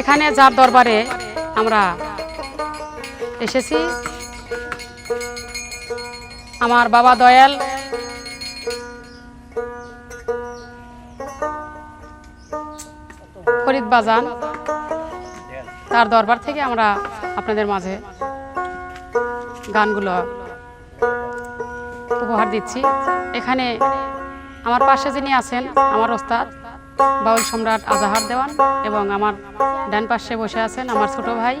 এখানে যার দরবারে আমরা এসেছি। আমার বাবা দয়াল। ফরিদ বাজান, তার দরবার থেকে আমরা আপনাদের মাঝে গানগুলো উপহার দিচ্ছি। এখানে আমার পাশে যিনি আছেন, আমার ওস্তাদ। বাউল সম্রাট আজাহার দেওয়ান এবং আমার ডান পাশে বসে আছেন আমার ছোট ভাই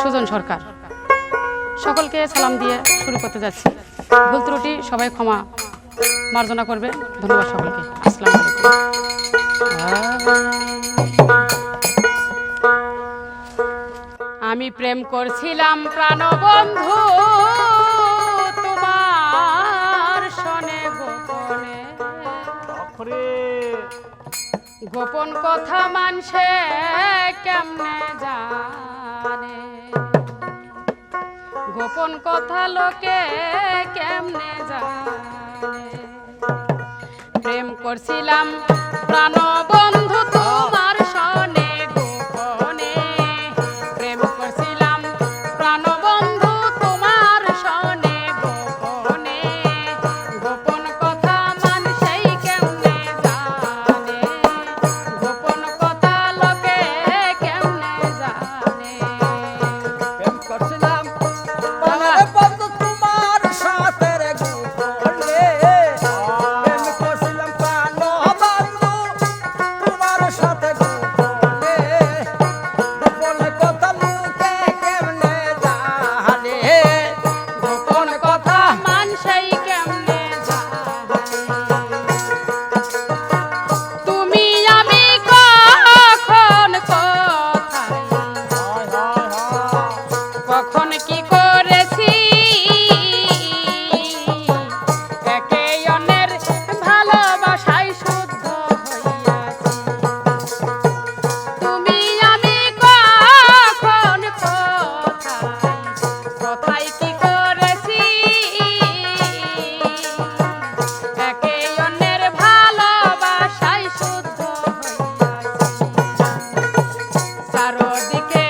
সুজন সরকার। সকলকে সালাম দিয়ে শুরু করতে যাচ্ছি। ভুল ত্রুটি, সবাই ক্ষমা মার্জনা করবে ধন্যবাদ সকলকে। আসসালামু আমি প্রেম করছিলাম প্রাণবন্ধু। গোপন কথা মানসে কেমনে জানে? গোপন কথা লোকে কেমনে জানে? প্রেম করছিলাম প্রাণবন্ধু চারদিকে